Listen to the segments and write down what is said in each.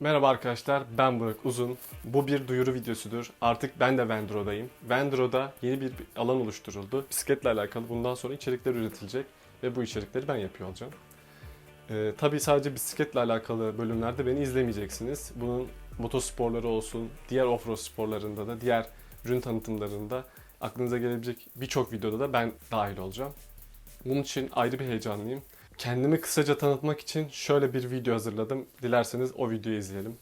Merhaba arkadaşlar, ben Burak Uzun. Bu bir duyuru videosudur. Artık ben de Vendro'dayım. Vendro'da yeni bir alan oluşturuldu. Bisikletle alakalı bundan sonra içerikler üretilecek ve bu içerikleri ben yapıyor olacağım. Ee, tabii sadece bisikletle alakalı bölümlerde beni izlemeyeceksiniz. Bunun motosporları olsun, diğer offroad sporlarında da, diğer ürün tanıtımlarında aklınıza gelebilecek birçok videoda da ben dahil olacağım. Bunun için ayrı bir heyecanlıyım. Kendimi kısaca tanıtmak için şöyle bir video hazırladım. Dilerseniz o videoyu izleyelim.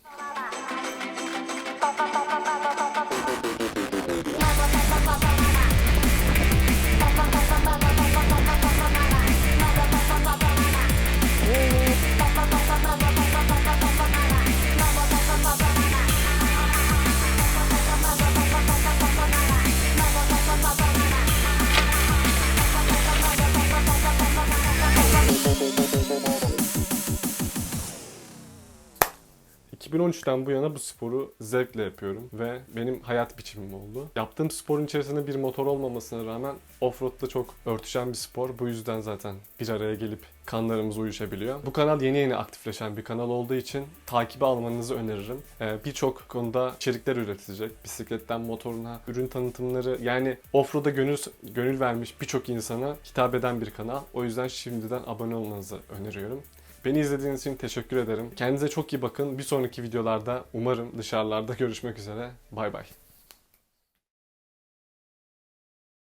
...2013'ten bu yana bu sporu zevkle yapıyorum ve benim hayat biçimim oldu. Yaptığım sporun içerisinde bir motor olmamasına rağmen offroad'da çok örtüşen bir spor. Bu yüzden zaten bir araya gelip kanlarımız uyuşabiliyor. Bu kanal yeni yeni aktifleşen bir kanal olduğu için takibi almanızı öneririm. Ee, Birçok konuda içerikler üretilecek. Bisikletten motoruna, ürün tanıtımları yani offroad'a gönül, gönül vermiş birçok insana hitap eden bir kanal. O yüzden şimdiden abone olmanızı öneriyorum. Beni izlediğiniz için teşekkür ederim. Kendinize çok iyi bakın. Bir sonraki videolarda umarım dışarılarda görüşmek üzere. Bay bay.